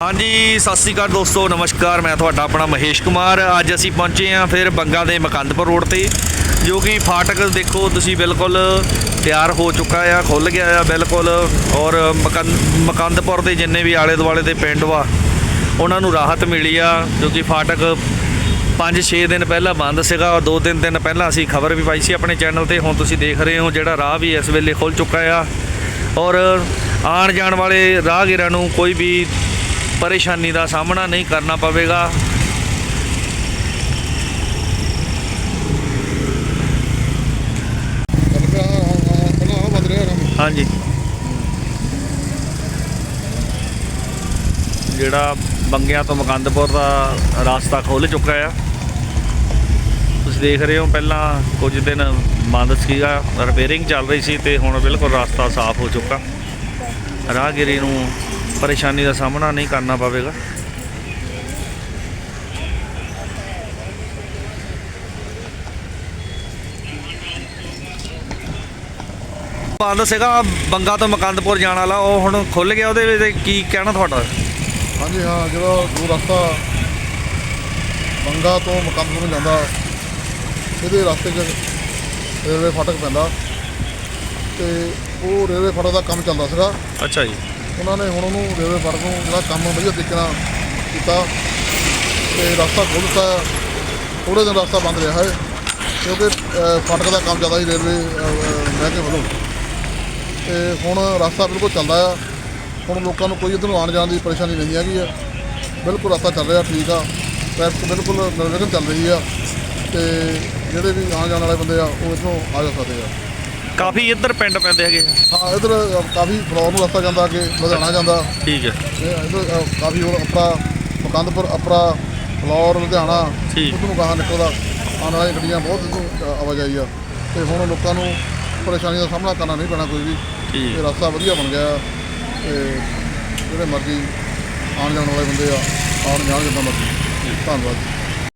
ਹਾਂਜੀ, ਸਤਿ ਸ੍ਰੀ ਅਕਾਲ ਦੋਸਤੋ, ਨਮਸਕਾਰ, ਮੈਂ ਤੁਹਾਡਾ ਆਪਣਾ ਮਹੇਸ਼ ਕੁਮਾਰ। ਅੱਜ ਅਸੀਂ ਪਹੁੰਚੇ ਹਾਂ ਫਿਰ ਬੰਗਾ ਦੇ ਮਕੰਦਪੁਰ ਰੋਡ ਤੇ, ਜੋ ਕਿ ਫਾਟਕ ਦੇਖੋ, ਤੁਸੀਂ ਬਿਲਕੁਲ ਤਿਆਰ ਹੋ ਚੁੱਕਾ ਆ ਖੁੱਲ ਗਿਆ ਆ ਬਿਲਕੁਲ। ਔਰ ਮਕੰਦ ਮਕੰਦਪੁਰ ਦੇ ਜਿੰਨੇ ਵੀ ਆਲੇ ਦੁਆਲੇ ਦੇ ਪਿੰਡ ਵਾ, ਉਹਨਾਂ ਨੂੰ ਰਾਹਤ ਮਿਲੀ ਆ, ਜੋ ਕਿ ਫਾਟਕ 5-6 ਦਿਨ ਪਹਿਲਾਂ ਬੰਦ ਸੀਗਾ, ਔਰ 2-3 ਦਿਨ ਪਹਿਲਾਂ ਅਸੀਂ ਖਬਰ ਵੀ ਪਾਈ ਸੀ ਆਪਣੇ ਚੈਨਲ ਤੇ। ਹੁਣ ਤੁਸੀਂ ਦੇਖ ਰਹੇ ਹੋ, ਜਿਹੜਾ ਰਾਹ ਵੀ ਇਸ ਵੇਲੇ ਖੁੱਲ ਚੁੱਕਾ ਆ। ਔਰ ਆਉਣ ਜਾਣ ਵਾਲੇ ਰਾਹਗੀਰਾਂ ਨੂੰ ਕੋਈ ਵੀ ਪਰੇਸ਼ਾਨੀ ਦਾ ਸਾਹਮਣਾ ਨਹੀਂ ਕਰਨਾ ਪਵੇਗਾ। ਹਾਂਜੀ। ਜਿਹੜਾ ਬੰਗਿਆਂ ਤੋਂ ਮਕੰਦਪੁਰ ਦਾ ਰਸਤਾ ਖੁੱਲ ਚੁੱਕਾ ਆ। ਤੁਸੀਂ ਦੇਖ ਰਹੇ ਹੋ ਪਹਿਲਾਂ ਕੁਝ ਦਿਨ ਬੰਦ ਸੀਗਾ ਰਿਪੇਅਰਿੰਗ ਚੱਲ ਰਹੀ ਸੀ ਤੇ ਹੁਣ ਬਿਲਕੁਲ ਰਸਤਾ ਸਾਫ਼ ਹੋ ਚੁੱਕਾ। ਰਾਹਗੀਰੀ ਨੂੰ ਪਰੇਸ਼ਾਨੀ ਦਾ ਸਾਹਮਣਾ ਨਹੀਂ ਕਰਨਾ ਪਵੇਗਾ। ਬੰਦ ਸੀਗਾ ਬੰਗਾ ਤੋਂ ਮਕੰਦਪੁਰ ਜਾਣ ਵਾਲਾ ਉਹ ਹੁਣ ਖੁੱਲ ਗਿਆ ਉਹਦੇ ਵਿੱਚ ਕੀ ਕਹਿਣਾ ਤੁਹਾਡਾ? ਹਾਂਜੀ ਹਾਂ ਜਿਹੜਾ ਜੋ ਰਸਤਾ ਬੰਗਾ ਤੋਂ ਮਕੰਦਪੁਰ ਨੂੰ ਜਾਂਦਾ ਇਹਦੇ ਰਸਤੇ 'ਚ ਰੇਲਵੇ ਫਾਟਕ ਪੈਂਦਾ ਤੇ ਉਹ ਰੇਲਵੇ ਫਾਟਕ ਦਾ ਕੰਮ ਚੱਲਦਾ ਸੀਗਾ। ਅੱਛਾ ਜੀ। ਉਹਨਾਂ ਨੇ ਹੁਣ ਉਹਨੂੰ ਰੇਲਵੇ ਫਾਟਕ ਨੂੰ ਜਿਹੜਾ ਕੰਮ ਵਧੀਆ ਤਰੀਕੇ ਨਾਲ ਕੀਤਾ ਤੇ ਰਸਤਾ ਖੋਲ੍ਹ ਦਿੱਤਾ ਥੋੜੇ ਦਿਨ ਰਸਤਾ ਬੰਦ ਰਿਹਾ ਹੈ ਕਿਉਂਕਿ ਅ, ਫਾਟਕ ਦਾ ਕੰਮ ਚੱਲਦਾ ਸੀ ਰੇਲਵੇ ਮਹਿਕਮੇ ਵੱਲੋਂ। ਤੇ ਹੁਣ ਰਸਤਾ ਬਿਲਕੁਲ ਚੱਲਦਾ ਆ। ਹੁਣ ਲੋਕਾਂ ਨੂੰ ਕੋਈ ਇੱਧਰ ਨੂੰ ਆਉਣ ਜਾਣ ਦੀ ਪਰੇਸ਼ਾਨੀ ਨਹੀਂ ਹੈਗੀ ਆ। ਬਿਲਕੁਲ ਰਸਤਾ ਚੱਲ ਰਿਹਾ ਠੀਕ ਆ। ਟ੍ਰੈਫਿਕ ਬਿਲਕੁਲ ਨਿਰਵਿਘਨ ਚੱਲ ਰਹੀ ਆ ਤੇ ਜਿਹੜੇ ਵੀ ਆਉਣ ਜਾਣ ਵਾਲੇ ਬੰਦੇ ਆ ਉਹ ਇੱਥੋਂ ਆ ਜਾ ਸਕਦੇ ਆ। ਕਾਫੀ ਇੱਧਰ ਪਿੰਡ ਪੈਂਦੇ ਹੈਗੇ। ਹਾਂ ਇੱਧਰ ਕਾਫੀ ਫਲੋਰ ਨੂੰ ਰਸਤਾ ਜਾਂਦਾ ਅੱਗੇ ਲੁਧਿਆਣਾ ਜਾਂਦਾ। ਠੀਕ ਹੈ। ਇੱਧਰ ਕਾਫੀ ਹੋਰ ਅਪਰਾ ਮਕੰਦਪੁਰ ਅਪਰਾ ਫਲੋਰ ਲੁਧਿਆਣਾ ਠੀਕ। ਉੱਧਰ ਨੂੰ ਗਾਹਾਂ ਨਿਕਲਦਾ। ਆਉਣ ਵਾਲੀਆਂ ਗੱਡੀਆਂ ਬਹੁਤ ਆਵਾਜਾਈ ਆ। ਤੇ ਹੁਣ ਲੋਕਾਂ ਨੂੰ ਪਰੇਸ਼ਾਨੀ ਦਾ ਸਾਹਮਣਾ ਕਰਨਾ ਨਹੀਂ ਪੈਣਾ ਕੋਈ ਵੀ। ਠੀਕ। ਇਹ ਰਸਤਾ ਵਧੀਆ ਬਣ ਗਿਆ ਤੇ ਜਿਹੜੇ ਮਰਜ਼ੀ ਆਉਣ ਜਾਣ ਵਾਲੇ ਬੰਦੇ ਆ ਆਉਣ ਜਾਣ ਜਿੱਦਾਂ ਮਰਜ਼ੀ। ਧੰਨਵਾਦ।